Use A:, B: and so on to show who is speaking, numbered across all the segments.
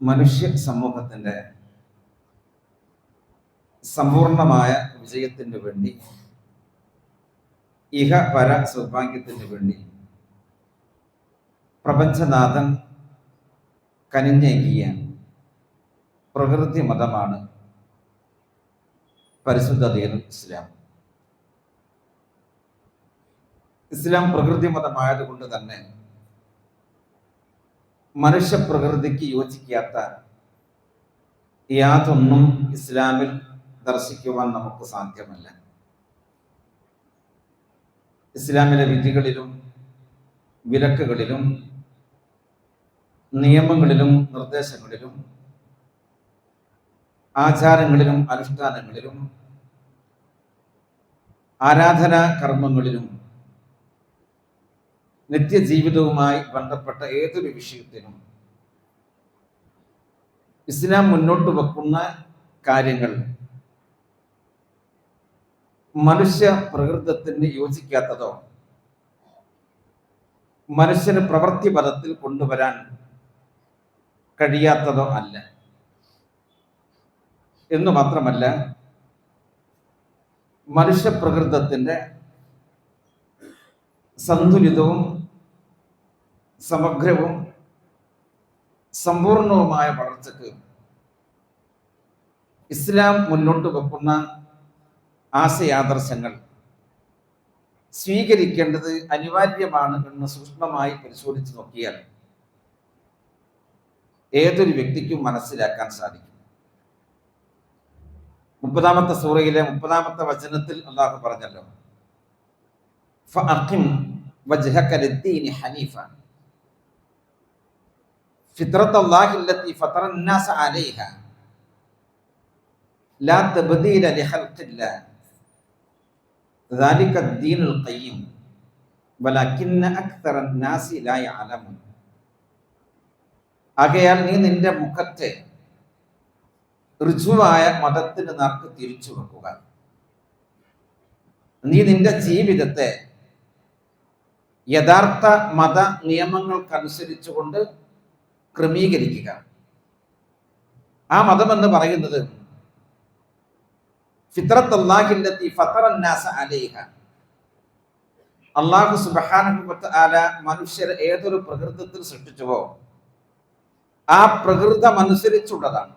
A: മനുഷ്യ സമൂഹത്തിന്റെ സമ്പൂർണമായ വിജയത്തിന് വേണ്ടി ഇഹ പര സൗഭാഗ്യത്തിന് വേണ്ടി പ്രപഞ്ചനാഥൻ കനിഞ്ഞേകിയ പ്രകൃതി മതമാണ് പരിശുദ്ധ ദീൻ ഇസ്ലാം. ഇസ്ലാം പ്രകൃതി മതമായതുകൊണ്ട് തന്നെ മനുഷ്യ പ്രകൃതിക്ക് യോജിക്കാത്ത യാതൊന്നും ഇസ്ലാമിൽ ദർശിക്കുവാൻ നമുക്ക് സാധ്യമല്ല. ഇസ്ലാമിലെ വിധികളിലും വിലക്കുകളിലും നിയമങ്ങളിലും നിർദ്ദേശങ്ങളിലും ആചാരങ്ങളിലും അനുഷ്ഠാനങ്ങളിലും ആരാധനാ കർമ്മങ്ങളിലും നിത്യജീവിതവുമായി ബന്ധപ്പെട്ട ഏതൊരു വിഷയത്തിനും ഇസ്ലാം മുന്നോട്ട് വെക്കുന്ന കാര്യങ്ങൾ മനുഷ്യ പ്രകൃതത്തിന് യോജിക്കാത്തതോ മനുഷ്യന് പ്രവൃത്തി പദത്തിൽ കൊണ്ടുവരാൻ കഴിയാത്തതോ അല്ല. എന്നു മാത്രമല്ല മനുഷ്യ പ്രകൃതത്തിന്റെ സന്തുലിതവും സമഗ്രവും സമ്പൂർണവുമായ വളർച്ചക്ക് ഇസ്ലാം മുന്നോട്ട് വെക്കുന്ന ആശയാദർശങ്ങൾ സ്വീകരിക്കേണ്ടത് അനിവാര്യമാണ് എന്ന് സൂക്ഷ്മമായി പരിശോധിച്ച് നോക്കിയാൽ ഏതൊരു വ്യക്തിക്കും മനസ്സിലാക്കാൻ സാധിക്കും. മുപ്പതാമത്തെ സൂറയിലെ മുപ്പതാമത്തെ വചനത്തിൽ അള്ളാഹു പറഞ്ഞല്ലോ ഫഅഖിം വജ്ഹക ലിദ്ദീനി ഹനീഫാണ് فطرة الله التي فطر الناس عليها لا تبديل لخلق الله ذلك الدين القيم ولكن أكثر الناس لا يعلمون ആകയാൽ നീ നിന്റെ മുഖത്തെ ഋജുവായ മതത്തിന് നേർക്ക് തിരിച്ചു വെക്കുക നീ നിന്റെ ജീവിതത്തെ യഥാർത്ഥ മത നിയമങ്ങൾക്കനുസരിച്ചുകൊണ്ട് ക്രമീകരിക്കുക. ആ മതം എന്ന് പറയുന്നത് ഫിത്രത്ത് അള്ളാഹിന്റെ അള്ളാഹു സുബഹാനുഭവത്ത് ആല മനുഷ്യർ ഏതൊരു പ്രകൃതത്തിൽ സൃഷ്ടിച്ചുവോ ആ പ്രകൃതമനുസരിച്ചുള്ളതാണ്.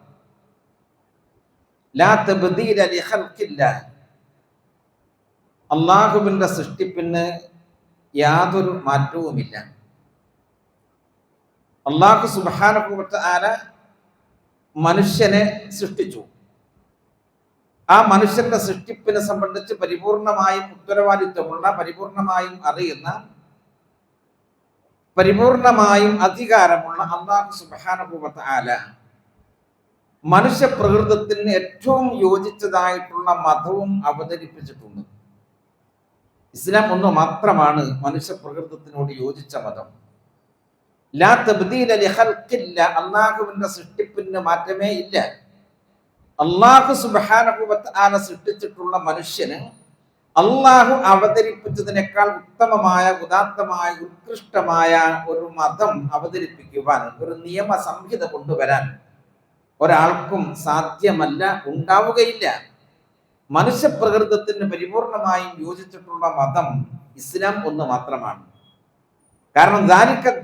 A: അള്ളാഹുവിന്റെ സൃഷ്ടിപ്പിന് യാതൊരു മാറ്റവുമില്ല. അള്ളാഹു സുബാനുഭവത്ത് ആന മനുഷ്യനെ സൃഷ്ടിച്ചു. ആ മനുഷ്യന്റെ സൃഷ്ടിപ്പിനെ സംബന്ധിച്ച് പരിപൂർണമായും ഉത്തരവാദിത്വമുള്ള പരിപൂർണമായും അറിയുന്ന പരിപൂർണമായും അധികാരമുള്ള അള്ളാഹു സുബാനുഭവത്ത് ആല മനുഷ്യ പ്രകൃതത്തിന് ഏറ്റവും യോജിച്ചതായിട്ടുള്ള മതവും അവതരിപ്പിച്ചിട്ടുണ്ട്. ഇസ്ലാം ഒന്ന് മാത്രമാണ് മനുഷ്യ പ്രകൃതത്തിനോട് യോജിച്ച മതം. ലാ തബ്ദീല ലിഖൽഖില്ല അള്ളാഹുവിന്റെ സൃഷ്ടിപ്പിന് മാറ്റമേ ഇല്ല. അള്ളാഹു സുബ്ഹാനഹു വതആല സൃഷ്ടിച്ചിട്ടുള്ള മനുഷ്യന് അള്ളാഹു അവതരിപ്പിച്ചതിനേക്കാൾ ഉത്തമമായ ഉദാത്തമായ ഉത്കൃഷ്ടമായ ഒരു മതം അവതരിപ്പിക്കുവാൻ ഒരു നിയമ സംഹിത കൊണ്ടുവരാൻ ഒരാൾക്കും സാധ്യമല്ല ഉണ്ടാവുകയില്ല. മനുഷ്യപ്രകൃതത്തിന് പരിപൂർണമായും യോജിച്ചിട്ടുള്ള മതം ഇസ്ലാം ഒന്ന് മാത്രമാണ്. കാരണം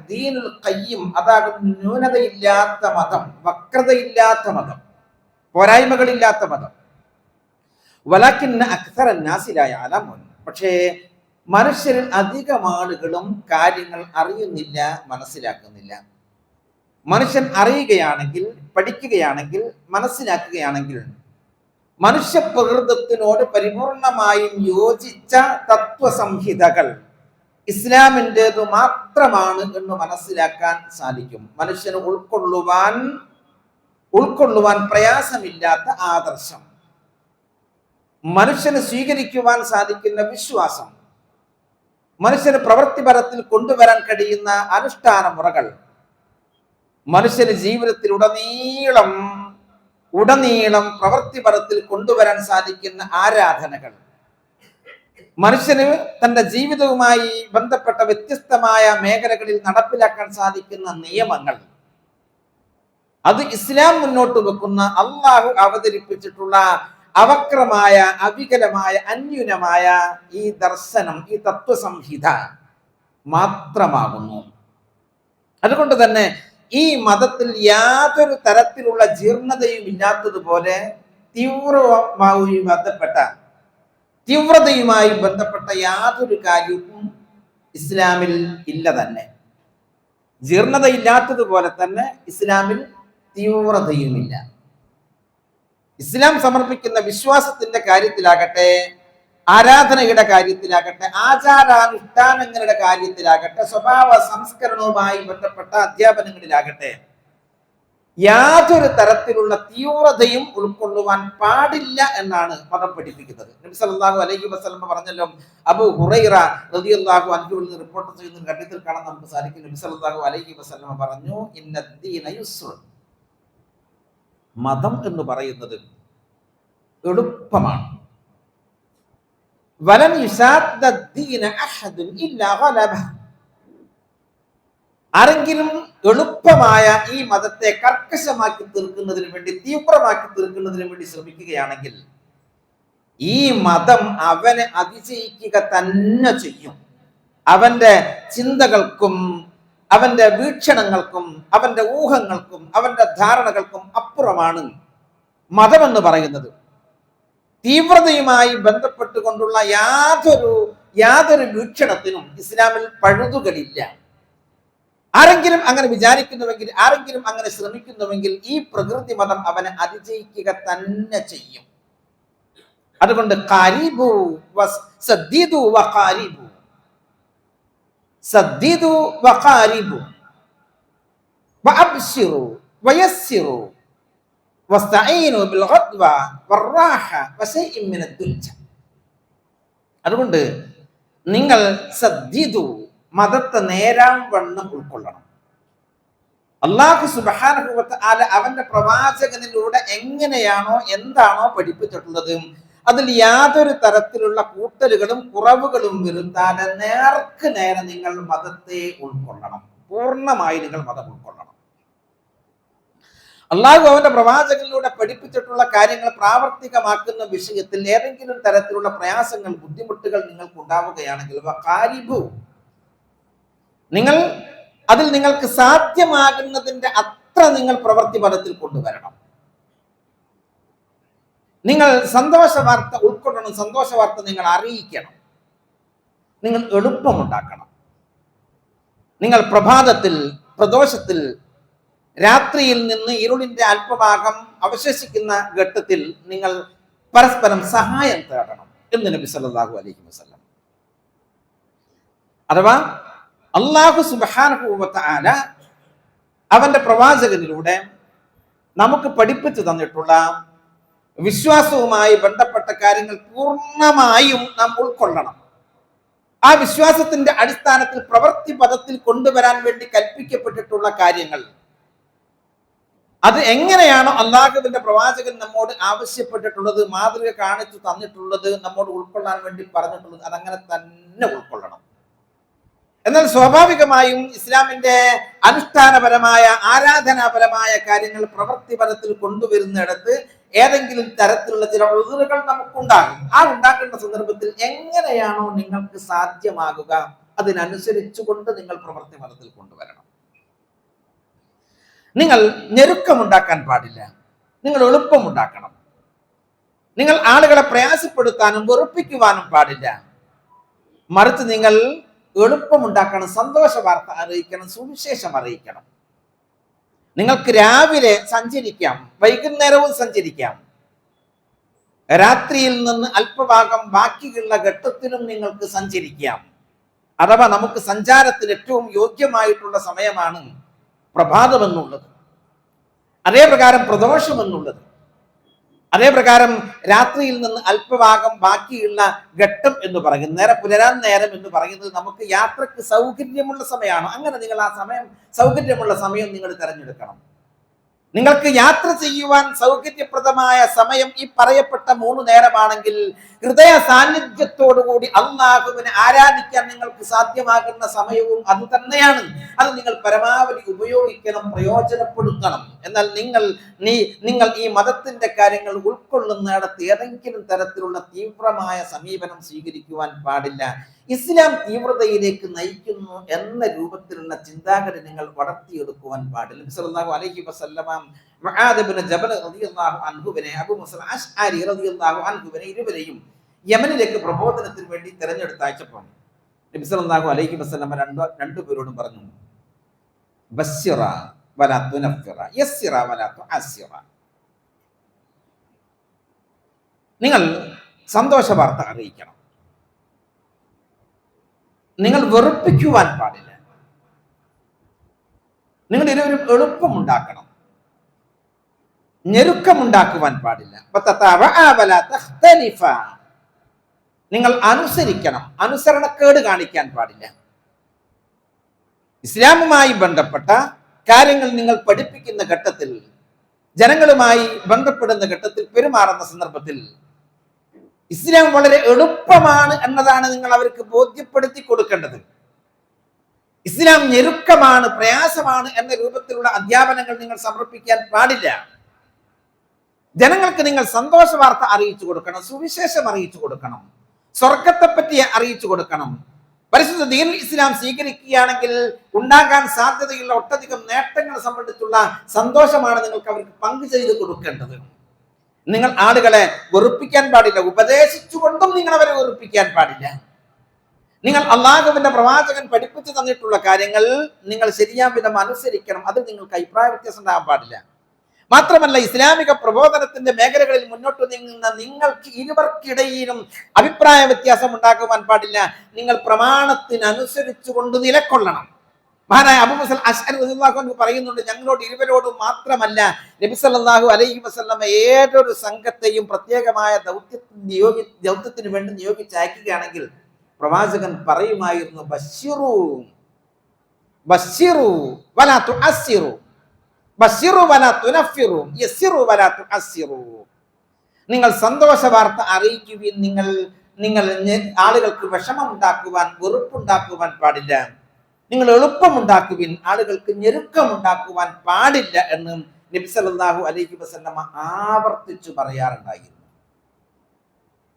A: ദീനുൽ കയ്യും അതാകും ന്യൂനതയില്ലാത്ത മതം വക്രതയില്ലാത്ത മതം പോരായ്മകളില്ലാത്ത മതം. വലാക്കിന് അക്സര നാസിലായ അലമുൻ പക്ഷേ മനുഷ്യരിൽ അധികം ആളുകളും കാര്യങ്ങൾ അറിയുന്നില്ല മനസ്സിലാക്കുന്നില്ല. മനുഷ്യൻ അറിയുകയാണെങ്കിൽ പഠിക്കുകയാണെങ്കിൽ മനസ്സിലാക്കുകയാണെങ്കിൽ മനുഷ്യ പ്രകൃതത്തിനോട് പരിപൂർണമായും യോജിച്ച തത്വസംഹിതകൾ ഇസ്ലാമിന്റെത് മാത്രമാണ് എന്ന് മനസ്സിലാക്കാൻ സാധിക്കും. മനുഷ്യന് ഉൾക്കൊള്ളുവാൻ ഉൾക്കൊള്ളുവാൻ പ്രയാസമില്ലാത്ത ആദർശം. മനുഷ്യന് സ്വീകരിക്കുവാൻ സാധിക്കുന്ന വിശ്വാസം. മനുഷ്യന് പ്രവൃത്തിപരത്തിൽ കൊണ്ടുവരാൻ കഴിയുന്ന അനുഷ്ഠാന മുറകൾ മനുഷ്യന് ജീവിതത്തിൽ ഉടനീളം ഉടനീളം പ്രവൃത്തിപരത്തിൽ കൊണ്ടുവരാൻ സാധിക്കുന്ന ആരാധനകൾ. മനുഷ്യന് തന്റെ ജീവിതവുമായി ബന്ധപ്പെട്ട വ്യത്യസ്തമായ മേഖലകളിൽ നടപ്പിലാക്കാൻ സാധിക്കുന്ന നിയമങ്ങൾ. അത് ഇസ്ലാം മുന്നോട്ട് വെക്കുന്ന അള്ളാഹു അവതരിപ്പിച്ചിട്ടുള്ള അവക്രമായ അവികലമായ അന്യുനമായ ഈ ദർശനം ഈ തത്വസംഹിത മാത്രമാകുന്നു. അതുകൊണ്ട് തന്നെ ഈ മതത്തിൽ യാതൊരു തരത്തിലുള്ള ജീർണതയും ഇല്ലാത്തതുപോലെ തീവ്രമായി ബന്ധപ്പെട്ട തീവ്രതയുമായി ബന്ധപ്പെട്ട യാതൊരു കാര്യവും ഇസ്ലാമിൽ ഇല്ല തന്നെ. ജീർണതയില്ലാത്തതുപോലെ തന്നെ ഇസ്ലാമിൽ തീവ്രതയുമില്ല. ഇസ്ലാം സമർപ്പിക്കുന്ന വിശ്വാസത്തിന്റെ കാര്യത്തിലാകട്ടെ ആരാധനയുടെ കാര്യത്തിലാകട്ടെ ആചാരാനുഷ്ഠാനങ്ങളുടെ കാര്യത്തിലാകട്ടെ സ്വഭാവ സംസ്കരണവുമായി ബന്ധപ്പെട്ട അധ്യാപനങ്ങളിലാകട്ടെ യാതൊരു തരത്തിലുള്ള തീവ്രതയും ഉൾക്കൊള്ളുവാൻ പാടില്ല എന്നാണ് മതം പഠിപ്പിക്കുന്നത്. നബി സല്ലല്ലാഹു അലൈഹി വസല്ലം പറഞ്ഞല്ലോ അബു ഹുറൈറ റളിയല്ലാഹു അൻഹുവിൽ നിന്ന് റിപ്പോർട്ട് ചെയ്യുന്ന ഘട്ടത്തിൽ കാണാൻ നമുക്ക് സാധിക്കും. നബി സല്ലല്ലാഹു അലൈഹി വസല്ലം പറഞ്ഞു മതം എന്ന് പറയുന്നത് എളുപ്പമാണ്. വലം യുസാദ്ദീന അഹദുൻ ഇല്ലാ ഗലബഹ. ആരെങ്കിലും എളുപ്പമായ ഈ മതത്തെ കർക്കശമാക്കി തീർക്കുന്നതിന് വേണ്ടി തീവ്രമാക്കി തീർക്കുന്നതിന് വേണ്ടി ശ്രമിക്കുകയാണെങ്കിൽ ഈ മതം അവനെ അതിജയിക്കുക തന്നെ ചെയ്യും. അവന്റെ ചിന്തകൾക്കും അവന്റെ വീക്ഷണങ്ങൾക്കും അവന്റെ ഊഹങ്ങൾക്കും അവന്റെ ധാരണകൾക്കും അപ്പുറമാണ് മതമെന്ന് പറയുന്നത്. തീവ്രതയുമായി ബന്ധപ്പെട്ടുകൊണ്ടുള്ള യാതൊരു യാതൊരു വീക്ഷണത്തിനും ഇസ്ലാമിൽ പഴുതുകളില്ല. ആരെങ്കിലും അങ്ങനെ വിചാരിക്കുന്നുവെങ്കിൽ ആരെങ്കിലും അങ്ങനെ ശ്രമിക്കുന്നുവെങ്കിൽ ഈ പ്രകൃതി മതം അവനെ അതിജയിക്കുക തന്നെ ചെയ്യും. അതുകൊണ്ട് സദ്ദീദു സദ്ദിദു വസ്തഈനു മിനദ്ദുൽജ. അതുകൊണ്ട് നിങ്ങൾ സദ്ദിദു മതത്തെ നേരാം വണ്ണം ഉൾക്കൊള്ളണം അള്ളാഹു സുബാനുഭവത്ത് ആല അവന്റെ പ്രവാചകനിലൂടെ എങ്ങനെയാണോ എന്താണോ പഠിപ്പിച്ചിട്ടുള്ളത് അതിൽ യാതൊരു തരത്തിലുള്ള കൂട്ടലുകളും കുറവുകളും വരുത്താതെ നേർക്ക് നേരെ നിങ്ങൾ മതത്തെ ഉൾക്കൊള്ളണം പൂർണമായി നിങ്ങൾ മതം ഉൾക്കൊള്ളണം അള്ളാഹു അവന്റെ പ്രവാചകനിലൂടെ പഠിപ്പിച്ചിട്ടുള്ള കാര്യങ്ങൾ പ്രാവർത്തികമാക്കുന്ന വിഷയത്തിൽ ഏതെങ്കിലും തരത്തിലുള്ള പ്രയാസങ്ങൾ ബുദ്ധിമുട്ടുകൾ നിങ്ങൾക്ക് ഉണ്ടാവുകയാണെങ്കിൽ. നിങ്ങൾ അതിൽ നിങ്ങൾക്ക് സാധ്യമാകുന്നതിന്റെ അത്ര നിങ്ങൾ പ്രവൃത്തി പദത്തിൽ കൊണ്ടുവരണം. നിങ്ങൾ സന്തോഷ വാർത്ത ഉൾക്കൊള്ളണം സന്തോഷ വാർത്ത നിങ്ങൾ അറിയിക്കണം. നിങ്ങൾ എളുപ്പമുണ്ടാക്കണം. നിങ്ങൾ പ്രഭാതത്തിൽ പ്രദോഷത്തിൽ രാത്രിയിൽ നിന്ന് ഇരുളിന്റെ അല്പഭാഗം അവശേഷിക്കുന്ന ഘട്ടത്തിൽ നിങ്ങൾ പരസ്പരം സഹായം തേടണം എന്ന് നബി സല്ലല്ലാഹു അലൈഹി വസല്ലം. അഥവാ അള്ളാഹു സുബാനുഭവത്ത ആല അവന്റെ പ്രവാചകനിലൂടെ നമുക്ക് പഠിപ്പിച്ചു തന്നിട്ടുള്ള വിശ്വാസവുമായി ബന്ധപ്പെട്ട കാര്യങ്ങൾ പൂർണമായും നാം ഉൾക്കൊള്ളണം. ആ വിശ്വാസത്തിന്റെ അടിസ്ഥാനത്തിൽ പ്രവൃത്തി പദത്തിൽ കൊണ്ടുവരാൻ വേണ്ടി കൽപ്പിക്കപ്പെട്ടിട്ടുള്ള കാര്യങ്ങൾ. അത് എങ്ങനെയാണ് അള്ളാഹുവിന്റെ പ്രവാചകൻ നമ്മോട് ആവശ്യപ്പെട്ടിട്ടുള്ളത് മാതൃക കാണിച്ചു തന്നിട്ടുള്ളത് നമ്മോട് ഉൾക്കൊള്ളാൻ വേണ്ടി പറഞ്ഞിട്ടുള്ളത് അതങ്ങനെ തന്നെ ഉൾക്കൊള്ളണം. എന്നാൽ സ്വാഭാവികമായും ഇസ്ലാമിന്റെ അനുഷ്ഠാനപരമായ ആരാധനാപരമായ കാര്യങ്ങൾ പ്രവൃത്തിപരത്തിൽ കൊണ്ടുവരുന്നിടത്ത് ഏതെങ്കിലും തരത്തിലുള്ള ചില ഉതിറുകൾ നമുക്കുണ്ടാകും. ആ ഉണ്ടാക്കേണ്ട സന്ദർഭത്തിൽ എങ്ങനെയാണോ നിങ്ങൾക്ക് സാധ്യമാകുക അതിനനുസരിച്ചുകൊണ്ട് നിങ്ങൾ പ്രവൃത്തി പദത്തിൽ കൊണ്ടുവരണം. നിങ്ങൾ ഞെരുക്കമുണ്ടാക്കാൻ പാടില്ല. നിങ്ങൾ എളുപ്പമുണ്ടാക്കണം. നിങ്ങൾ ആളുകളെ പ്രയാസപ്പെടുത്താനും വെറുപ്പിക്കുവാനും പാടില്ല. മറിച്ച് നിങ്ങൾ എളുപ്പമുണ്ടാക്കണം സന്തോഷ വാർത്ത അറിയിക്കണം സുവിശേഷം അറിയിക്കണം. നിങ്ങൾക്ക് രാവിലെ സഞ്ചരിക്കാം വൈകുന്നേരവും സഞ്ചരിക്കാം. രാത്രിയിൽ നിന്ന് അല്പഭാഗം ബാക്കിയുള്ള ഘട്ടത്തിലും നിങ്ങൾക്ക് സഞ്ചരിക്കാം. അഥവാ നമുക്ക് സഞ്ചാരത്തിന് ഏറ്റവും യോഗ്യമായിട്ടുള്ള സമയമാണ് പ്രഭാതം എന്നുള്ളത് അതേ പ്രകാരം പ്രദോഷം എന്നുള്ളത് അതേ പ്രകാരം രാത്രിയിൽ നിന്ന് അല്പഭാഗം ബാക്കിയുള്ള ഘട്ടം എന്ന് പറയുന്നത് നേരെ പുലരാൻ നേരം എന്ന് പറയുന്നത് നമുക്ക് യാത്രയ്ക്ക് സൗകര്യമുള്ള സമയമാണ്. അങ്ങനെ നിങ്ങൾ ആ സമയം സൗകര്യമുള്ള സമയം നിങ്ങൾ തിരഞ്ഞെടുക്കണം. നിങ്ങൾക്ക് യാത്ര ചെയ്യുവാൻ സൗകര്യപ്രദമായ സമയം ഈ പറയപ്പെട്ട മൂന്ന് നേരമാണെങ്കിൽ ഹൃദയ സാന്നിധ്യത്തോടുകൂടി അള്ളാഹുവിനെ ആരാധിക്കാൻ നിങ്ങൾക്ക് സാധ്യമാകുന്ന സമയവും അത് തന്നെയാണ്. അത് നിങ്ങൾ പരമാവധി ഉപയോഗിക്കണം പ്രയോജനപ്പെടുത്തണം. എന്നാൽ നിങ്ങൾ നീ നിങ്ങൾ ഈ മതത്തിന്റെ കാര്യങ്ങൾ ഉൾക്കൊള്ളുന്നിടത്ത് ഏതെങ്കിലും തരത്തിലുള്ള തീവ്രമായ സമീപനം സ്വീകരിക്കുവാൻ പാടില്ല. ഇസ്ലാം തീവ്രതയിലേക്ക് നയിക്കുന്നു എന്ന രൂപത്തിലുള്ള ചിന്താഗതി നിങ്ങൾ വളർത്തിയെടുക്കുവാൻ പാടില്ല. മിസ്ലാഹു അലഹി ഇബ്നു ജബൽ ഇരുവരെയും യമനിലേക്ക് പ്രബോധനത്തിന് വേണ്ടി തിരഞ്ഞെടുത്ത് അയച്ചപ്പോൾ അലൈഹി വസല്ലമ രണ്ടു രണ്ടുപേരോടും പറഞ്ഞു ബസ്സിറ വലാ തുനഫിറ യസ്സിറ നിങ്ങൾ സന്തോഷ വാർത്ത അറിയിക്കണം. നിങ്ങൾ വെറുപ്പിക്കുവാൻ പാടില്ല. നിങ്ങൾ ഇരുവരും എളുപ്പമുണ്ടാക്കണം. ഞെരുക്കമുണ്ടാക്കുവാൻ പാടില്ല. നിങ്ങൾ അനുസരിക്കണം. അനുസരണക്കേട് കാണിക്കാൻ പാടില്ല. ഇസ്ലാമുമായി ബന്ധപ്പെട്ട കാര്യങ്ങൾ നിങ്ങൾ പഠിപ്പിക്കുന്ന ഘട്ടത്തിൽ ജനങ്ങളുമായി ബന്ധപ്പെടുന്ന ഘട്ടത്തിൽ പെരുമാറുന്ന സന്ദർഭത്തിൽ ഇസ്ലാം വളരെ എളുപ്പമാണ് എന്നതാണ് നിങ്ങൾ അവർക്ക് ബോധ്യപ്പെടുത്തി കൊടുക്കേണ്ടത്. ഇസ്ലാം ഞെരുക്കമാണ് പ്രയാസമാണ് എന്ന രൂപത്തിലുള്ള അധ്യാപനങ്ങൾ നിങ്ങൾ സമർപ്പിക്കാൻ പാടില്ല. ജനങ്ങൾക്ക് നിങ്ങൾ സന്തോഷ വാർത്ത അറിയിച്ചു കൊടുക്കണം സുവിശേഷം അറിയിച്ചു കൊടുക്കണം സ്വർഗത്തെ പറ്റി അറിയിച്ചു കൊടുക്കണം. പരിശുദ്ധ ദീൻ ഇസ്ലാം സ്വീകരിക്കുകയാണെങ്കിൽ ഉണ്ടാകാൻ സാധ്യതയുള്ള ഒട്ടധികം നേട്ടങ്ങൾ സംബന്ധിച്ചുള്ള സന്തോഷമാണ് നിങ്ങൾക്ക് അവർക്ക് പങ്കു ചെയ്ത് കൊടുക്കേണ്ടത്. നിങ്ങൾ ആളുകളെ വെറുപ്പിക്കാൻ പാടില്ല ഉപദേശിച്ചുകൊണ്ടും നിങ്ങൾ അവരെ വെറുപ്പിക്കാൻ പാടില്ല. നിങ്ങൾ അള്ളാഹുവിന്റെ പ്രവാചകൻ പഠിപ്പിച്ചു തന്നിട്ടുള്ള കാര്യങ്ങൾ നിങ്ങൾ ശരിയാം വിധം അനുസരിക്കണം. അതിൽ നിങ്ങൾക്ക് അഭിപ്രായ വ്യത്യാസം ഉണ്ടാകാൻ പാടില്ല. മാത്രമല്ല ഇസ്ലാമിക പ്രബോധനത്തിന്റെ മേഖലകളിൽ മുന്നോട്ട് നീങ്ങുന്ന നിങ്ങൾക്ക് ഇരുവർക്കിടയിലും അഭിപ്രായ വ്യത്യാസം ഉണ്ടാക്കുവാൻ പാടില്ല. നിങ്ങൾ പ്രമാണത്തിനനുസരിച്ചു കൊണ്ട് നിലക്കൊള്ളണം. മഹാനായ അബുബസൽ അഷ്അൻ പറയുന്നുണ്ട് ഞങ്ങളോട് ഇരുവരോടും മാത്രമല്ല നബിസല്ലാഹു അലഹി വസല്ലമ ഏതൊരു സംഘത്തെയും പ്രത്യേകമായ ദൗത്യത്തിന് നിയോഗി ദൗത്യത്തിന് വേണ്ടി നിയോഗിച്ചയക്കുകയാണെങ്കിൽ പ്രവാചകൻ പറയുമായിരുന്നു ബഷിറു ബഷിറു വലാത്തു തുഅസ്സിറു. നിങ്ങൾ സന്തോഷ വാർത്ത അറിയിക്കുകയും നിങ്ങൾ നിങ്ങൾ ആളുകൾക്ക് വിഷമം ഉണ്ടാക്കുവാൻ വെറുപ്പുണ്ടാക്കുവാൻ പാടില്ല. നിങ്ങൾ എളുപ്പമുണ്ടാക്കുവിൻ ആളുകൾക്ക് ഞെരുക്കമുണ്ടാക്കുവാൻ പാടില്ല എന്ന് നബി സല്ലല്ലാഹു അലൈഹി വസല്ലമ ആവർത്തിച്ചു പറയാറുണ്ടായിരുന്നു.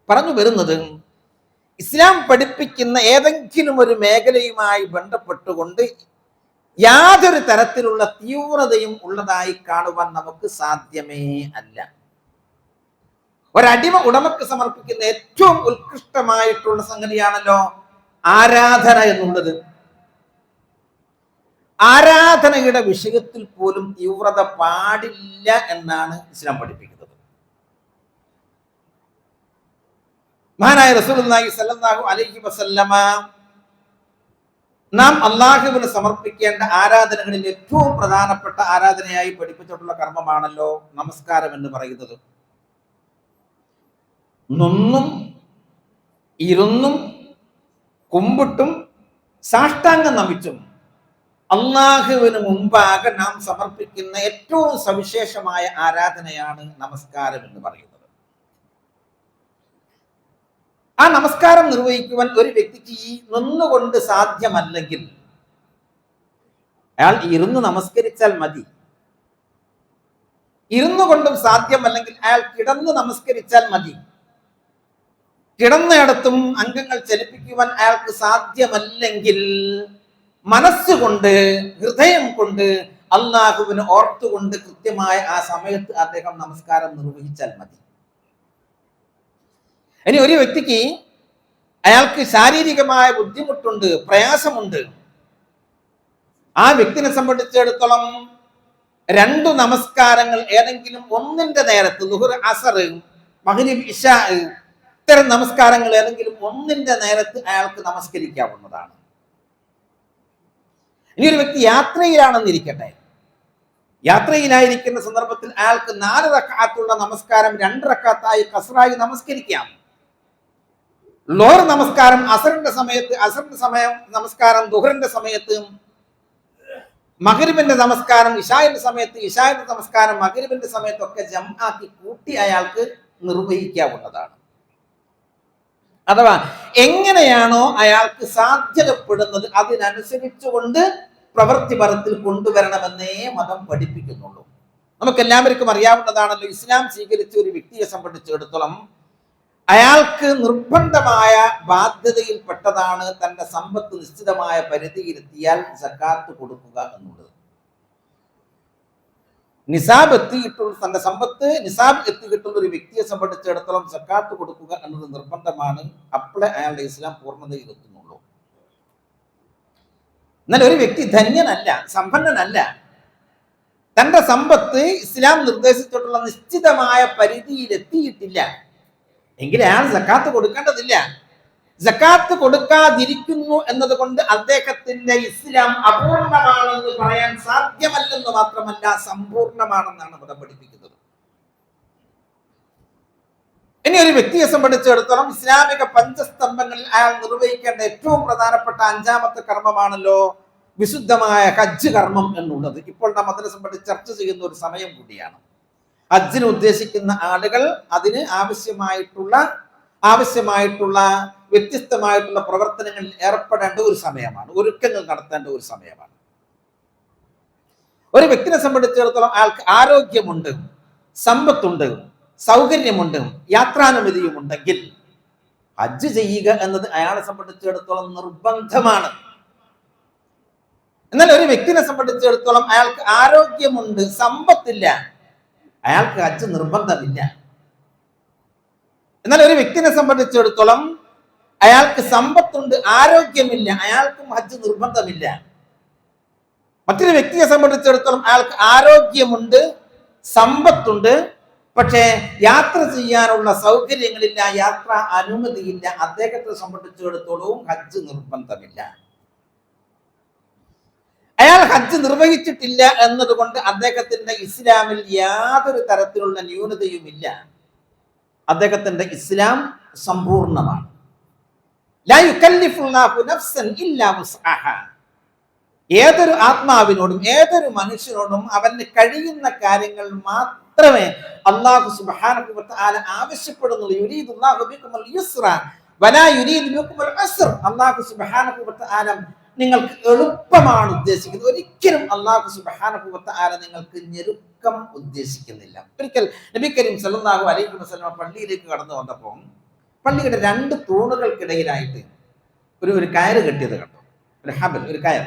A: പറഞ്ഞു വരുന്നത് ഇസ്ലാം പഠിപ്പിക്കുന്ന ഏതെങ്കിലും ഒരു മേഖലയുമായി ബന്ധപ്പെട്ടുകൊണ്ട് യാതൊരു തരത്തിലുള്ള തീവ്രതയും ഉള്ളതായി കാണുവാൻ നമുക്ക് സാധ്യമേ അല്ല. ഒരടിമ ഉടമക്ക് സമർപ്പിക്കുന്ന ഏറ്റവും ഉത്കൃഷ്ടമായിട്ടുള്ള സംഗതിയാണല്ലോ ആരാധന എന്നുള്ളത്. ആരാധനയുടെ വിഷയത്തിൽ പോലും തീവ്രത പാടില്ല എന്നാണ് ഇസ്ലാം പഠിപ്പിക്കുന്നത്. മഹാനായ റസൂൽ സ്വല്ലല്ലാഹു അലൈഹി വസല്ലമ നാം അള്ളാഹുവിന് സമർപ്പിക്കേണ്ട ആരാധനകളിൽ ഏറ്റവും പ്രധാനപ്പെട്ട ആരാധനയായി പഠിപ്പിച്ചിട്ടുള്ള കർമ്മമാണല്ലോ നമസ്കാരം എന്ന് പറയുന്നത്. നിന്നും ഇരുന്നും കുമ്പിട്ടും സാഷ്ടാംഗം നമിച്ചും അള്ളാഹുവിന് മുമ്പാകെ നാം സമർപ്പിക്കുന്ന ഏറ്റവും സവിശേഷമായ ആരാധനയാണ് നമസ്കാരം എന്ന് പറയുന്നത്. ആ നമസ്കാരം നിർവഹിക്കുവാൻ ഒരു വ്യക്തിക്ക് ഈ നിന്നുകൊണ്ട് സാധ്യമല്ലെങ്കിൽ അയാൾ ഇരുന്ന് നമസ്കരിച്ചാൽ മതി. ഇരുന്നു കൊണ്ടും സാധ്യമല്ലെങ്കിൽ അയാൾ കിടന്ന് നമസ്കരിച്ചാൽ മതി. കിടന്നിടത്തും അംഗങ്ങൾ ചലിപ്പിക്കുവാൻ അയാൾക്ക് സാധ്യമല്ലെങ്കിൽ മനസ്സുകൊണ്ട് ഹൃദയം കൊണ്ട് അള്ളാഹുവിന് ഓർത്തുകൊണ്ട് കൃത്യമായ ആ സമയത്ത് അദ്ദേഹം നമസ്കാരം നിർവഹിച്ചാൽ മതി. ഇനി ഒരു വ്യക്തിക്ക് അയാൾക്ക് ശാരീരികമായ ബുദ്ധിമുട്ടുണ്ട് പ്രയാസമുണ്ട്. ആ വ്യക്തിനെ സംബന്ധിച്ചിടത്തോളം രണ്ടു നമസ്കാരങ്ങൾ ഏതെങ്കിലും ഒന്നിന്റെ നേരത്ത് ലുഹുർ അസർ മഹരിബ് ഇഷ ഇത്തരം നമസ്കാരങ്ങൾ ഏതെങ്കിലും ഒന്നിന്റെ നേരത്ത് അയാൾക്ക് നമസ്കരിക്കാവുന്നതാണ്. ഇനി ഒരു വ്യക്തി യാത്രയിലാണെന്നിരിക്കട്ടെ. യാത്രയിലായിരിക്കുന്ന സന്ദർഭത്തിൽ അയാൾക്ക് നാല് റക്കാത്തുള്ള നമസ്കാരം രണ്ട് റക്കാത്തായി കസറായി നമസ്കരിക്കാം. ലോർ നമസ്കാരം അസറിന്റെ സമയത്ത് അസറിന്റെ സമയം നമസ്കാരം ദുഹറിന്റെ സമയത്ത് മകരിബിന്റെ നമസ്കാരം ഇഷായന്റെ സമയത്ത് ഇഷായന്റെ നമസ്കാരം മകരിബിന്റെ സമയത്തൊക്കെ ജംആക്കി കൂട്ടി അയാൾക്ക് നിർവഹിക്കാവുന്നതാണ്. അഥവാ എങ്ങനെയാണോ അയാൾക്ക് സാധ്യതപ്പെടുന്നത് അതിനനുസരിച്ചുകൊണ്ട് പ്രവൃത്തി പരത്തിൽ കൊണ്ടുവരണമെന്നേ മതം പഠിപ്പിക്കുന്നുള്ളൂ. നമുക്ക് എല്ലാവർക്കും അറിയാവുന്നതാണല്ലോ ഇസ്ലാം സ്വീകരിച്ച ഒരു വ്യക്തിയെ സംബന്ധിച്ചിടത്തോളം അയാൾക്ക് നിർബന്ധമായ ബാധ്യതയിൽപ്പെട്ടതാണ് തന്റെ സമ്പത്ത് നിശ്ചിതമായ പരിധിയിലെത്തിയാൽ സക്കാത്ത് കൊടുക്കുക എന്നുള്ളത്. നിസാബ് എത്തിയിട്ടുള്ള തന്റെ സമ്പത്ത് നിസാബ് എത്തിയിട്ടുള്ള ഒരു വ്യക്തിയെ സംബന്ധിച്ചിടത്തോളം സക്കാത്ത് കൊടുക്കുക എന്നത് നിർബന്ധമാണ്. അപ്പോഴേ അയാളുടെ ഇസ്ലാം പൂർണതയിൽ എത്തുന്നുള്ളൂ. എന്നാൽ ഒരു വ്യക്തി ധന്യനല്ല സമ്പന്നനല്ല. തന്റെ സമ്പത്ത് ഇസ്ലാം നിർദ്ദേശിച്ചിട്ടുള്ള നിശ്ചിതമായ പരിധിയിൽ എത്തിയിട്ടില്ല. എങ്കിൽ അയാൾ സക്കാത്ത് കൊടുക്കേണ്ടതില്ല. സക്കാത്ത് കൊടുക്കാതിരിക്കുന്നു എന്നതുകൊണ്ട് അദ്ദേഹത്തിന്റെ ഇസ്ലാം അപൂർണമാണെന്ന് പറയാൻ സാധ്യമല്ലെന്ന് മാത്രമല്ല സമ്പൂർണമാണെന്നാണ് ഇവിടെ പഠിപ്പിക്കുന്നത്. ഇനി ഒരു വ്യക്തിയെ സംബന്ധിച്ചിടത്തോളം ഇസ്ലാമിക പഞ്ചസ്തംഭങ്ങളിൽ അയാൾ നിർവഹിക്കേണ്ട ഏറ്റവും പ്രധാനപ്പെട്ട അഞ്ചാമത്തെ കർമ്മമാണല്ലോ വിശുദ്ധമായ ഹജ്ജ് കർമ്മം എന്നുള്ളത്. ഇപ്പോൾ നാം അതിനെ സംബന്ധിച്ച് ചർച്ച ചെയ്യുന്ന ഒരു സമയം കൂടിയാണ്. ഹജ്ജിന് ഉദ്ദേശിക്കുന്ന ആളുകൾ അതിന് ആവശ്യമായിട്ടുള്ള ആവശ്യമായിട്ടുള്ള വ്യത്യസ്തമായിട്ടുള്ള പ്രവർത്തനങ്ങളിൽ ഏർപ്പെടേണ്ട ഒരു സമയമാണ്. ഒരുക്കങ്ങൾ നടത്തേണ്ട ഒരു സമയമാണ്. ഒരു വ്യക്തിനെ സംബന്ധിച്ചിടത്തോളം ആൾക്ക് ആരോഗ്യമുണ്ട് സമ്പത്തുണ്ട് സൗകര്യമുണ്ട് യാത്രാനുമതിയും ഉണ്ടെങ്കിൽ ഹജ്ജ് ചെയ്യുക എന്നത് അയാളെ സംബന്ധിച്ചിടത്തോളം നിർബന്ധമാണ്. എന്നാൽ ഒരു വ്യക്തിനെ സംബന്ധിച്ചിടത്തോളം അയാൾക്ക് ആരോഗ്യമുണ്ട് സമ്പത്തില്ല അയാൾക്ക് ഹജ്ജ് നിർബന്ധമില്ല. എന്നാൽ ഒരു വ്യക്തിനെ സംബന്ധിച്ചിടത്തോളം അയാൾക്ക് സമ്പത്തുണ്ട് ആരോഗ്യമില്ല അയാൾക്കും ഹജ്ജ് നിർബന്ധമില്ല. മറ്റൊരു വ്യക്തിയെ സംബന്ധിച്ചിടത്തോളം അയാൾക്ക് ആരോഗ്യമുണ്ട് സമ്പത്തുണ്ട് പക്ഷേ യാത്ര ചെയ്യാനുള്ള സൗകര്യങ്ങളില്ല യാത്ര അനുമതിയില്ല അദ്ദേഹത്തെ സംബന്ധിച്ചിടത്തോളവും ഹജ്ജ് നിർബന്ധമില്ല. അയാൾ ഹജ്ജ് നിർവഹിച്ചിട്ടില്ല എന്നതുകൊണ്ട് അദ്ദേഹത്തിന്റെ ഇസ്ലാമിൽ യാതൊരു തരത്തിലുള്ള ന്യൂനതയുമില്ല. അദ്ദേഹത്തിന്റെ ഇസ്ലാം സമ്പൂർണമാണ്. ഏതൊരു ആത്മാവിനോടും ഏതൊരു മനുഷ്യനോടും അവന് കഴിയുന്ന കാര്യങ്ങൾ മാത്രമേ അള്ളാഹു തആല ആവശ്യപ്പെടുന്നുള്ളൂ. അള്ളാഹു തആല നിങ്ങൾക്ക് എളുപ്പമാണ് ഉദ്ദേശിക്കുന്നത്. ഒരിക്കലും അള്ളാഹു സുബ്ഹാനഹു ആരെ നിങ്ങൾക്ക് ഞെരുക്കം ഉദ്ദേശിക്കുന്നില്ല. ഒരിക്കൽ നബി കരീം സല്ലല്ലാഹു അലൈഹി വസ്ലമ പള്ളിയിലേക്ക് കടന്നു വന്നപ്പോൾ പള്ളിയുടെ രണ്ട് തൂണുകൾക്കിടയിലായിട്ട് ഒരു ഒരു കയറ് കെട്ടിയത് കണ്ടു. ഒരു ഹബൽ ഒരു കയർ.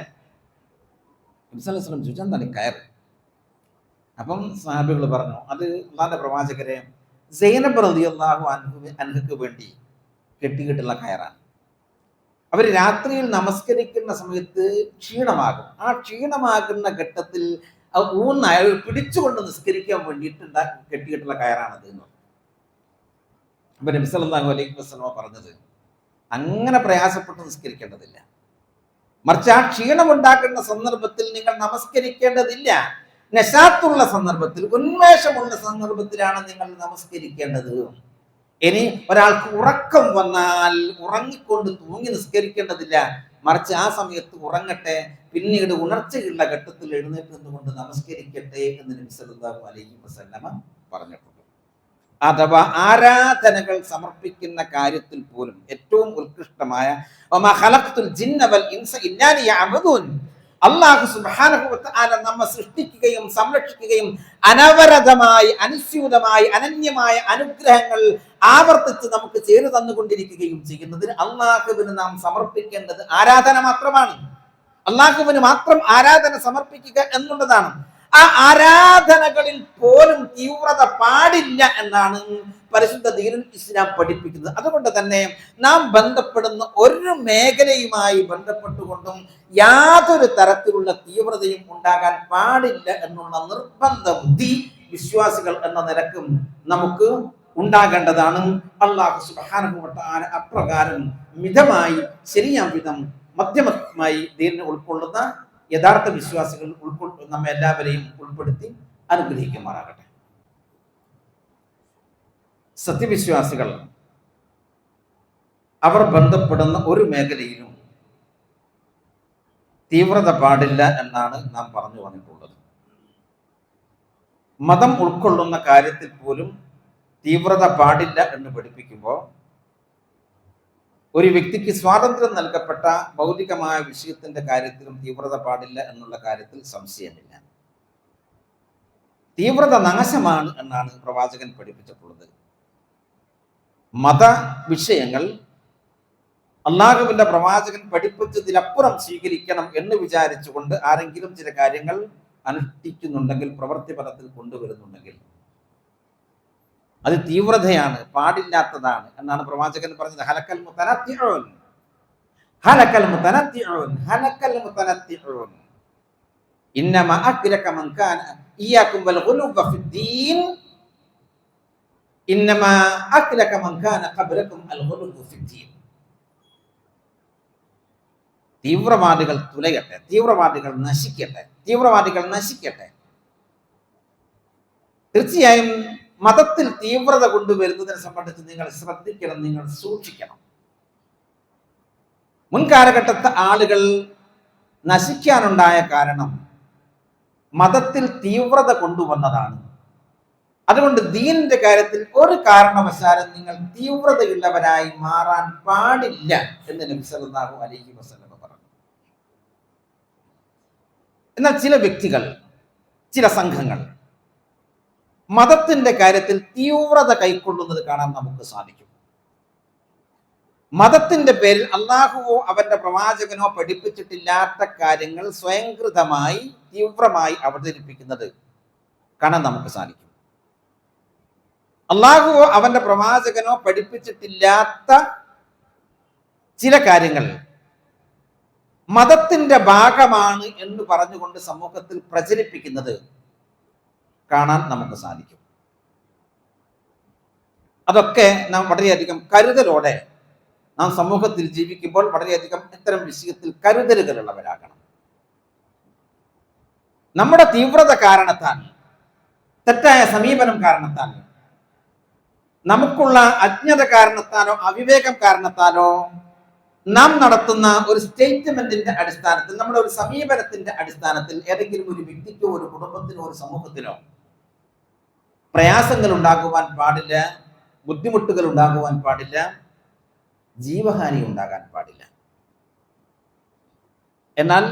A: ചോദിച്ചു എന്താണ് കയർ? അപ്പം സാഹിബികൾ പറഞ്ഞു അത് അള്ളാന്റെ പ്രവാചകരെ സൈനബ് റളിയല്ലാഹു അൻഹു അൻഹക്ക് വേണ്ടി കെട്ടിയിട്ടുള്ള കയറാണ്. അവർ രാത്രിയിൽ നമസ്കരിക്കുന്ന സമയത്ത് ക്ഷീണമാകും. ആ ക്ഷീണമാകുന്ന ഘട്ടത്തിൽ അത് ഊന്ന് അയാൾ പിടിച്ചുകൊണ്ട് നിസ്കരിക്കാൻ വേണ്ടിയിട്ട് കെട്ടിയിട്ടുള്ള കയറാണത് എന്ന് അപ്പൊ നബി സല്ലല്ലാഹു അലൈഹി വസ്ലമ പറഞ്ഞത് അങ്ങനെ പ്രയാസപ്പെട്ട് നിസ്കരിക്കേണ്ടതില്ല. മറിച്ച് ആ ക്ഷീണമുണ്ടാക്കുന്ന സന്ദർഭത്തിൽ നിങ്ങൾ നമസ്കരിക്കേണ്ടതില്ല. നശാത്തുള്ള സന്ദർഭത്തിൽ ഉന്മേഷമുള്ള സന്ദർഭത്തിലാണ് നിങ്ങൾ നമസ്കരിക്കേണ്ടത്. ഇനി ഒരാൾക്ക് ഉറക്കം വന്നാൽ ഉറങ്ങിക്കൊണ്ട് തൂങ്ങി നിസ്കരിക്കേണ്ടതില്ല. മറിച്ച് ആ സമയത്ത് ഉറങ്ങട്ടെ പിന്നീട് ഉണർച്ചയുള്ള ഘട്ടത്തിൽ എഴുന്നേറ്റ് നിന്നുകൊണ്ട് നമസ്കരിക്കട്ടെ എന്ന് നബി സല്ലല്ലാഹു അലൈഹി വസല്ലമ പറഞ്ഞിട്ടുണ്ട്. അഥവാ ആരാധനകൾ സമർപ്പിക്കുന്ന കാര്യത്തിൽ പോലും ഏറ്റവും ഉത്കൃഷ്ടമായ അള്ളാഹു സുബ്ഹാനഹു വ തആല നമ്മെ സൃഷ്ടിക്കുകയും സംരക്ഷിക്കുകയും അനവരതമായി അനുസ്യൂതമായി അനന്യമായ അനുഗ്രഹങ്ങൾ ആവർത്തിച്ച് നമുക്ക് ചേരു തന്നുകൊണ്ടിരിക്കുകയും ചെയ്യുന്നതിന് അള്ളാഹുവിന് നാം സമർപ്പിക്കേണ്ടത് ആരാധന മാത്രമാണ്. അള്ളാഹുവിന് മാത്രം ആരാധന സമർപ്പിക്കുക എന്നുള്ളതാണ്. ആ ആരാധനകളിൽ പോലും തീവ്രത പാടില്ല എന്നാണ് പരിശുദ്ധ ദീനുൽ ഇസ്ലാം പഠിപ്പിക്കുന്നത്. അതുകൊണ്ട് തന്നെ നാം ബന്ധപ്പെടുന്ന ഒരു മേഖലയുമായി ബന്ധപ്പെട്ടുകൊണ്ടും യാതൊരു തരത്തിലുള്ള തീവ്രതയും ഉണ്ടാകാൻ പാടില്ല എന്നുള്ള നിർബന്ധ ബുദ്ധി വിശ്വാസികൾ എന്ന നിലക്കും നമുക്ക് ഉണ്ടാകേണ്ടതാണ്. അള്ളാഹു തആല അപ്രകാരം മിതമായി ശരിയാം വിധം മധ്യമമായി ദീനിനെ ഉൾക്കൊള്ളുന്ന യഥാർത്ഥ വിശ്വാസികൾ ഉൾക്കൊ നമ്മെ എല്ലാവരെയും ഉൾപ്പെടുത്തി അനുഗ്രഹിക്കുമാറാകട്ടെ. സത്യവിശ്വാസികൾ അവർ ബന്ധപ്പെടുന്ന ഒരു മേഖലയിലും തീവ്രത പാടില്ല എന്നാണ് നാം പറഞ്ഞു വന്നിട്ടുള്ളത്. മതം ഉൾക്കൊള്ളുന്ന കാര്യത്തിൽ പോലും തീവ്രത പാടില്ല എന്ന് പഠിപ്പിക്കുമ്പോൾ ഒരു വ്യക്തിക്ക് സ്വാതന്ത്ര്യം നൽകപ്പെട്ട ഭൗതികമായ വിഷയത്തിന്റെ കാര്യത്തിലും തീവ്രത പാടില്ല എന്നുള്ള കാര്യത്തിൽ സംശയമില്ല. തീവ്രത നാശമാണ് എന്നാണ് പ്രവാചകൻ പഠിപ്പിച്ചിട്ടുള്ളത്. മത വിഷയങ്ങൾ അള്ളാഹുവിന്റെ പ്രവാചകൻ പഠിപ്പിച്ചതിലപ്പുറം സ്വീകരിക്കണം എന്ന് വിചാരിച്ചുകൊണ്ട് ആരെങ്കിലും ചില കാര്യങ്ങൾ അനുഷ്ഠിക്കുന്നുണ്ടെങ്കിൽ പ്രവൃത്തിപരത്തിൽ കൊണ്ടുവരുന്നുണ്ടെങ്കിൽ. അത് തീവ്രതയാണ് പാടില്ലാത്തതാണ് എന്നാണ് പ്രവാചകൻ പറഞ്ഞത്. ഹലക്കൽ മുത്തനത്തിഊൻ ഹലക്കൽ ഹലക്കൽ ഇന്നമ അക്ലക മൻ കാന ഇയ്യാകും വൽ ഗുലുബ ഫിദ്ദീൻ. ഇന്നമ അക്ലക من كان قبلكم അൽ في الدين തീവ്രവാദികൾ തുലയട്ടെ തീവ്രവാദികൾ നശിക്കട്ടെ തീവ്രവാദികൾ നശിക്കട്ടെ. തീർച്ചയായും മതത്തിൽ തീവ്രത കൊണ്ടുവരുന്നതിനെ സംബന്ധിച്ച് നിങ്ങൾ ശ്രദ്ധിക്കണം നിങ്ങൾ സൂക്ഷിക്കണം. മുൻകാലഘട്ടത്തെ ആളുകൾ നശിക്കാനുണ്ടായ കാരണം മതത്തിൽ തീവ്രത കൊണ്ടുവന്നതാണ്. അതുകൊണ്ട് ദീനിന്റെ കാര്യത്തിൽ ഒരു കാരണവശാലും നിങ്ങൾ തീവ്രതയുള്ളവരായി മാറാൻ പാടില്ല എന്ന് നബി സല്ലല്ലാഹു അലൈഹി വസല്ലം പറഞ്ഞു. എന്നാൽ ചില വ്യക്തികൾ ചില സംഘങ്ങൾ മതത്തിന്റെ കാര്യത്തിൽ തീവ്രത കൈക്കൊള്ളുന്നത് കാണാൻ നമുക്ക് സാധിക്കും. മതത്തിന്റെ പേരിൽ അള്ളാഹുവോ അവന്റെ പ്രവാചകനോ പഠിപ്പിച്ചിട്ടില്ലാത്ത കാര്യങ്ങൾ സ്വയംകൃതമായി തീവ്രമായി അവതരിപ്പിക്കുന്നത് കാണാൻ നമുക്ക് സാധിക്കും. അള്ളാഹുവോ അവന്റെ പ്രവാചകനോ പഠിപ്പിച്ചിട്ടില്ലാത്ത ചില കാര്യങ്ങൾ. മതത്തിന്റെ ഭാഗമാണ് എന്ന് പറഞ്ഞുകൊണ്ട് സമൂഹത്തിൽ പ്രചരിപ്പിക്കുന്നത് കാണാൻ നമുക്ക് സാധിക്കും. അതൊക്കെ നാം വളരെയധികം കരുതലോടെ നാം സമൂഹത്തിൽ ജീവിക്കുമ്പോൾ വളരെയധികം ഇത്തരം വിഷയത്തിൽ കരുതലുകളുള്ളവരാകണം. നമ്മുടെ തീവ്രത കാരണത്താൽ തെറ്റായ സമീപനം കാരണത്താൽ നമുക്കുള്ള അജ്ഞത കാരണത്താലോ അവിവേകം കാരണത്താലോ നാം നടത്തുന്ന ഒരു സ്റ്റേറ്റ്മെന്റിന്റെ അടിസ്ഥാനത്തിൽ നമ്മുടെ ഒരു സമീപനത്തിന്റെ അടിസ്ഥാനത്തിൽ ഏതെങ്കിലും ഒരു വ്യക്തിക്കോ ഒരു കുടുംബത്തിനോ ഒരു സമൂഹത്തിനോ പ്രയാസങ്ങൾ ഉണ്ടാകുവാൻ പാടില്ല ബുദ്ധിമുട്ടുകൾ ഉണ്ടാകുവാൻ പാടില്ല ജീവഹാനി ഉണ്ടാകാൻ പാടില്ല. എന്നാൽ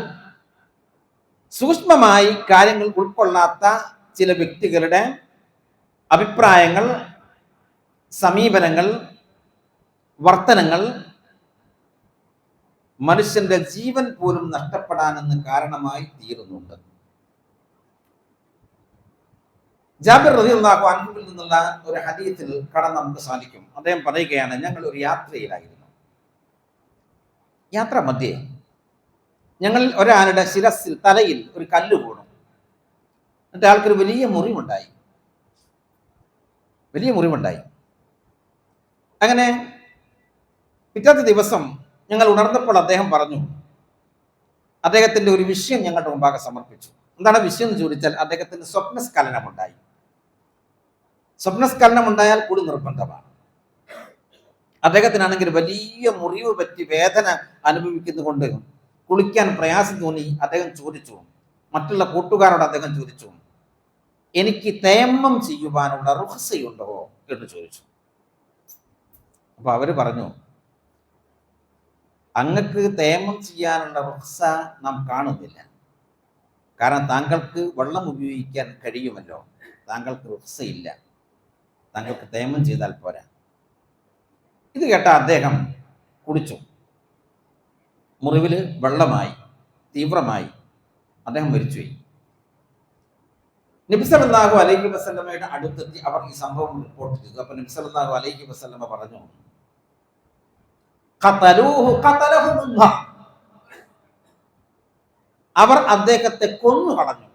A: സൂക്ഷ്മമായി കാര്യങ്ങൾ ഉൾക്കൊള്ളാത്ത ചില വ്യക്തികളുടെ അഭിപ്രായങ്ങൾ സമീപനങ്ങൾ വർത്തനങ്ങൾ മനുഷ്യന്റെ ജീവൻ പോലും നഷ്ടപ്പെടാനെന്ന് കാരണമായി തീരുന്നുണ്ട്. ജാബിർ റളിയല്ലാഹു അൻഹുവിൽ നിന്നുള്ള ഒരു ഹദീത്തിൽ കടം നമുക്ക് സാധിക്കും. അദ്ദേഹം പറയുകയാണ് ഞങ്ങൾ ഒരു യാത്രയിലായിരുന്നു. യാത്ര മധ്യേ ഞങ്ങൾ ഒരാളുടെ ശിരസിൽ തലയിൽ ഒരു കല്ല് വീണു. എന്നിട്ട് ആൾക്കൊരു വലിയ മുറിവുണ്ടായി. വലിയ മുറിവുണ്ടായി. അങ്ങനെ പിറ്റത്തെ ദിവസം ഞങ്ങൾ ഉണർന്നപ്പോൾ അദ്ദേഹം പറഞ്ഞു അദ്ദേഹത്തിന്റെ ഒരു വിഷയം ഞങ്ങളുടെ മുമ്പാകെ സമർപ്പിച്ചു. എന്താണ് വിഷയം എന്ന് ചോദിച്ചാൽ അദ്ദേഹത്തിന് സ്വപ്നസ്ഖലനമുണ്ടായി. സ്വപ്നസ്ഖലനം ഉണ്ടായാൽ കൂടി നിർബന്ധമാണ്. അദ്ദേഹത്തിനാണെങ്കിൽ വലിയ മുറിവ് പറ്റി വേദന അനുഭവിക്കുന്നതുകൊണ്ട് കുളിക്കാൻ പ്രയാസം തോന്നി അദ്ദേഹം ചോദിച്ചു. മറ്റുള്ള കൂട്ടുകാരോട് അദ്ദേഹം ചോദിച്ചു എനിക്ക് തേമ്മം ചെയ്യുവാനുള്ള റുഹസയുണ്ടോ? എന്ന് ചോദിച്ചു. അപ്പൊ അവർ പറഞ്ഞു അങ്ങക്ക് തേമം ചെയ്യാനുള്ള റുഹസ നാം കാണുന്നില്ല. കാരണം താങ്കൾക്ക് വെള്ളം ഉപയോഗിക്കാൻ കഴിയുമല്ലോ. താങ്കൾക്ക് റുഹസയില്ല താങ്കൾക്ക് തേമം ചെയ്താൽ പോരാ. ഇത് കേട്ട അദ്ദേഹം കുടിച്ചു. മുറിവിൽ വെള്ളമായി തീവ്രമായി. അദ്ദേഹം മരിച്ചുപോയി. നബിസലല്ലാഹു അലൈഹി വസ്ലമയുടെ അടുത്തെത്തി അവർ ഈ സംഭവം റിപ്പോർട്ട് ചെയ്തു. അപ്പൊ നബിസലല്ലാഹു അലൈഹി വസ്ലമ പറഞ്ഞു. അവർ അദ്ദേഹത്തെ കൊന്നു കളഞ്ഞു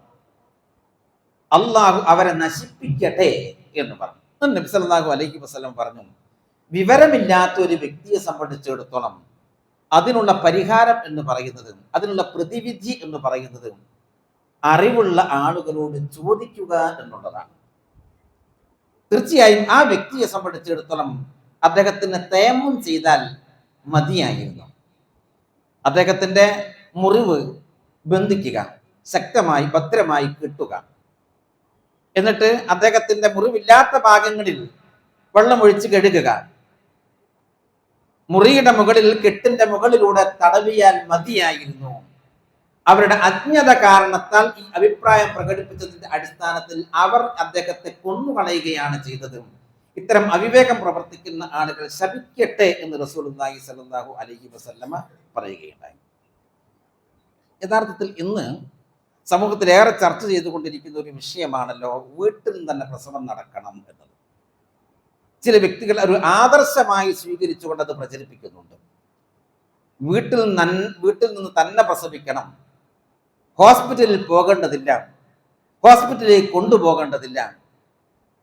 A: അള്ളാഹു അവരെ നശിപ്പിക്കട്ടെ എന്ന് പറഞ്ഞു. എന്നിട്ട് അലൈഹി വസ്ലം പറഞ്ഞു വിവരമില്ലാത്ത ഒരു വ്യക്തിയെ സംബന്ധിച്ചിടത്തോളം അതിനുള്ള പരിഹാരം എന്ന് പറയുന്നത് അതിനുള്ള പ്രതിവിധി എന്ന് പറയുന്നത് അറിവുള്ള ആളുകളോട് ചോദിക്കുക എന്നുള്ളതാണ്. തീർച്ചയായും ആ വ്യക്തിയെ സംബന്ധിച്ചിടത്തോളം അദ്ദേഹത്തിന് തേമം ചെയ്താൽ മതിയായിരുന്നു. അദ്ദേഹത്തിന്റെ മുറിവ് ബന്ധിക്കുക ശക്തമായി ഭദ്രമായി കിട്ടുക. എന്നിട്ട് അദ്ദേഹത്തിന്റെ മുറിവില്ലാത്ത ഭാഗങ്ങളിൽ വെള്ളമൊഴിച്ച് കഴുകുക. മുറിയുടെ മുകളിൽ കെട്ടിന്റെ മുകളിലൂടെ തടവിയാൽ മതിയായിരുന്നു. അവരുടെ അജ്ഞത കാരണത്താൽ ഈ അഭിപ്രായം പ്രകടിപ്പിച്ചതിന്റെ അടിസ്ഥാനത്തിൽ അവർ അദ്ദേഹത്തെ കൊന്നുകളയുകയാണ് ചെയ്തത്. ഇത്തരം അവിവേകം പ്രവർത്തിക്കുന്ന ആളുകൾ ശപിക്കട്ടെ എന്ന് റസൂലുള്ളാഹി സലാഹു അലഹി വസല്ലമ പറയുകയുണ്ടായി. യഥാർത്ഥത്തിൽ ഇന്ന് സമൂഹത്തിൽ ഏറെ ചർച്ച ചെയ്തുകൊണ്ടിരിക്കുന്ന ഒരു വിഷയമാണല്ലോ വീട്ടിൽ തന്നെ പ്രസവം നടക്കണം എന്നത്. ചില വ്യക്തികൾ ഒരു ആദർശമായി സ്വീകരിച്ചുകൊണ്ട് അത് പ്രചരിപ്പിക്കുന്നുണ്ട്. വീട്ടിൽ നൻ വീട്ടിൽ നിന്ന് തന്നെ പ്രസവിക്കണം. ഹോസ്പിറ്റലിൽ പോകേണ്ടതില്ല. ഹോസ്പിറ്റലിൽ കൊണ്ടുപോകേണ്ടതില്ല.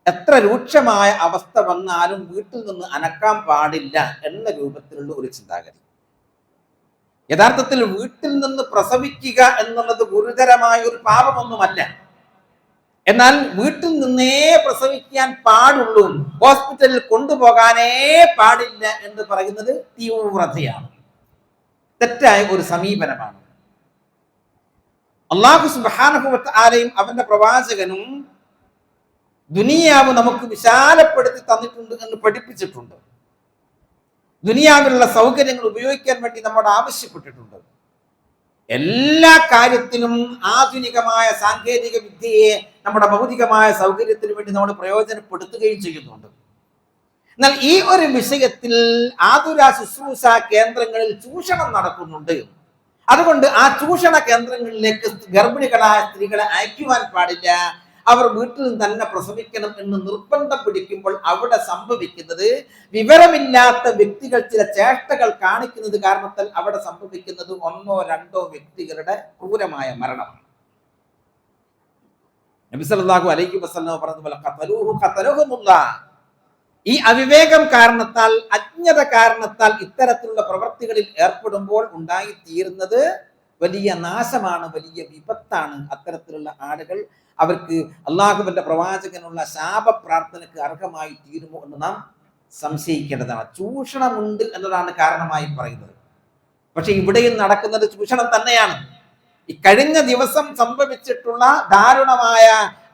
A: എത്ര രൂക്ഷമായ അവസ്ഥ വന്നാലും വീട്ടിൽ നിന്ന് അനക്കാൻ പാടില്ല എന്ന രൂപത്തിലുള്ള ഒരു ചിന്താഗതി. യഥാർത്ഥത്തിൽ വീട്ടിൽ നിന്ന് പ്രസവിക്കുക എന്നുള്ളത് ഗുരുതരമായ ഒരു പാപമൊന്നുമല്ല. എന്നാൽ വീട്ടിൽ നിന്നേ പ്രസവിക്കാൻ പാടുള്ളൂ. ഹോസ്പിറ്റലിൽ കൊണ്ടുപോകാനേ പാടില്ല എന്ന് പറയുന്നത് തീവ്രതയാണ്. തെറ്റായ ഒരു സമീപനമാണ്. അള്ളാഹു സുബാനഹുവത്ത് ആലയും അവന്റെ പ്രവാചകനും ദുനിയാവ് നമുക്ക് വിശാലപ്പെടുത്തി തന്നിട്ടുണ്ട് എന്ന് പഠിപ്പിച്ചിട്ടുണ്ട്. ദുനിയാവിലുള്ള സൗകര്യങ്ങൾ ഉപയോഗിക്കാൻ വേണ്ടി നമ്മോട് ആവശ്യപ്പെട്ടിട്ടുണ്ട്. എല്ലാ കാര്യത്തിലും ആധുനികമായ സാങ്കേതിക വിദ്യയെ നമ്മുടെ ഭൗതികമായ സൗകര്യത്തിന് വേണ്ടി നമ്മൾ പ്രയോജനപ്പെടുത്തുകയും ചെയ്യുന്നുണ്ട്. എന്നാൽ ഈ ഒരു വിഷയത്തിൽ ആതുര ശുശ്രൂഷ കേന്ദ്രങ്ങളിൽ ചൂഷണം നടക്കുന്നുണ്ട്. അതുകൊണ്ട് ആ ചൂഷണ കേന്ദ്രങ്ങളിലേക്ക് ഗർഭിണികളായ സ്ത്രീകളെ അയക്കുവാൻ പാടില്ല. അവർ വീട്ടിൽ തന്നെ പ്രസവിക്കണം എന്ന് നിർബന്ധം പിടിക്കുമ്പോൾ അവിടെ സംഭവിക്കുന്നത് വിവരമില്ലാത്ത വ്യക്തികൾ ചില ചേഷ്ടകൾ കാണിക്കുന്നത് കാരണത്താൽ അവിടെ സംഭവിക്കുന്നത് ഒന്നോ രണ്ടോ വ്യക്തികളുടെ ക്രൂരമായ മരണമാണ് നബിസലാഹു അലൈഹി വസ്ലം പറഞ്ഞതുപോലെ ഈ അവിവേകം കാരണത്താൽ അജ്ഞത കാരണത്താൽ ഇത്തരത്തിലുള്ള പ്രവൃത്തികളിൽ ഏർപ്പെടുമ്പോൾ ഉണ്ടായിത്തീരുന്നത് വലിയ നാശമാണ് വലിയ വിപത്താണ്. അത്തരത്തിലുള്ള ആളുകൾ അവർക്ക് അള്ളാഹുവിന്റെ പ്രവാചകനുള്ള ശാപ പ്രാർത്ഥനയ്ക്ക് അർഹമായി തീരുമോ എന്ന് നാം സംശയിക്കേണ്ടതാണ്. ചൂഷണമുണ്ട് എന്നതാണ് കാരണമായി പറയുന്നത്. പക്ഷെ ഇവിടെയും നടക്കുന്നത് ചൂഷണം തന്നെയാണ്. ഈ കഴിഞ്ഞ ദിവസം സംഭവിച്ചിട്ടുള്ള ദാരുണമായ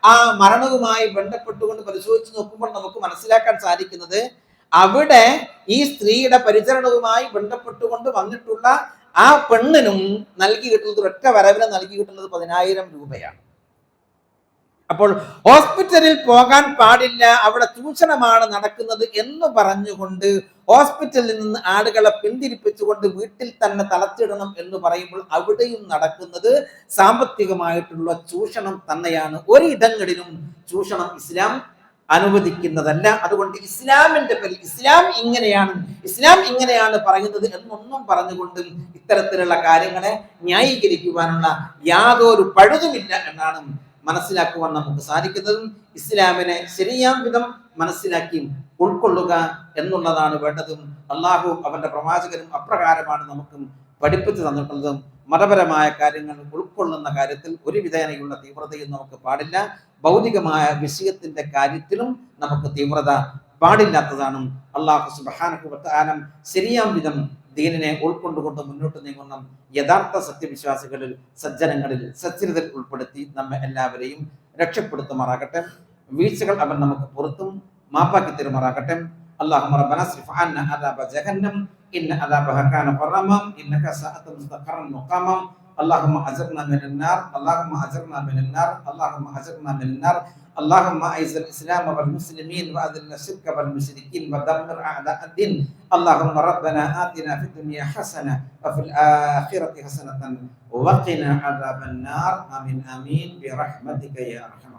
A: ആ മരണവുമായി ബന്ധപ്പെട്ടുകൊണ്ട് പരിശോധിച്ച് നോക്കുമ്പോൾ നമുക്ക് മനസ്സിലാക്കാൻ സാധിക്കുന്നത് അവിടെ ഈ സ്ത്രീയുടെ പരിചരണവുമായി ബന്ധപ്പെട്ടുകൊണ്ട് വന്നിട്ടുള്ള ആ പെണ്ണിനും നൽകി കിട്ടുന്നത് ഒറ്റ വരവിന് നൽകി കിട്ടുന്നത് പതിനായിരം രൂപയാണ്. അപ്പോൾ ഹോസ്പിറ്റലിൽ പോകാൻ പാടില്ല അവിടെ ചൂഷണമാണ് നടക്കുന്നത് എന്ന് പറഞ്ഞുകൊണ്ട് ഹോസ്പിറ്റലിൽ നിന്ന് ആളുകളെ പിന്തിരിപ്പിച്ചുകൊണ്ട് വീട്ടിൽ തന്നെ തളച്ചിടണം എന്ന് പറയുമ്പോൾ അവിടെയും നടക്കുന്നത് സാമ്പത്തികമായിട്ടുള്ള ചൂഷണം തന്നെയാണ്. ഒരിടങ്ങളിലും ചൂഷണം ഇസ്ലാം അനുവദിക്കുന്നതല്ല. അതുകൊണ്ട് ഇസ്ലാമിന്റെ പേരിൽ ഇസ്ലാം ഇങ്ങനെയാണ് ഇസ്ലാം ഇങ്ങനെയാണ് പറയുന്നത് എന്നൊന്നും പറഞ്ഞുകൊണ്ട് ഇത്തരത്തിലുള്ള കാര്യങ്ങളെ ന്യായീകരിക്കുവാനുള്ള യാതൊരു പഴുതുമില്ല എന്നാണ് മനസ്സിലാക്കുവാൻ നമുക്ക് സാധിക്കുന്നതും ഇസ്ലാമിനെ ശരിയാം വിധം മനസ്സിലാക്കി ഉൾക്കൊള്ളുക എന്നുള്ളതാണ് വേണ്ടതും. അള്ളാഹുവും അവന്റെ പ്രവാചകനും അപ്രകാരമാണ് നമുക്കും പഠിപ്പിച്ചു തന്നിട്ടുള്ളതും. മതപരമായ കാര്യങ്ങൾ ഉൾക്കൊള്ളുന്ന കാര്യത്തിൽ ഒരു വിധേനയുള്ള തീവ്രതയും നമുക്ക് പാടില്ല. ഭൗതികമായ വിഷയത്തിന്റെ കാര്യത്തിലും നമുക്ക് തീവ്രത പാടില്ലാത്തതാണ്. അള്ളാഹു സുബാനം ശരിയാം വിധം ദീനിനെ ഉൾക്കൊണ്ടുകൊണ്ട് മുന്നോട്ട് നീങ്ങുന്ന യഥാർത്ഥ സത്യവിശ്വാസികളിൽ സജ്ജനങ്ങളിൽ സച്ചരിതൽ ഉൾപ്പെടുത്തി നമ്മെ എല്ലാവരെയും രക്ഷപ്പെടുത്തുമാറാകട്ടെ വീഴ്ചകൾ അവൻ നമുക്ക് പുറത്തും മാപ്പാക്കി തരുമാറാകട്ടെ اللهم ربنا اصرف عنا عذاب جهنم إن عذابها كان غراما إنك ساءت مستقرا مقاما اللهم أجرنا من النار اللهم أجرنا من النار اللهم أجرنا من النار. اللهم أعز الإسلام والمسلمين وأذل الشرك والمشركين ودمر أعداء الدين. اللهم ربنا آتنا في الدنيا حسنة وفي الآخرة حسنة وقنا عذاب النار. آمين آمين. برحمتك يا أرحم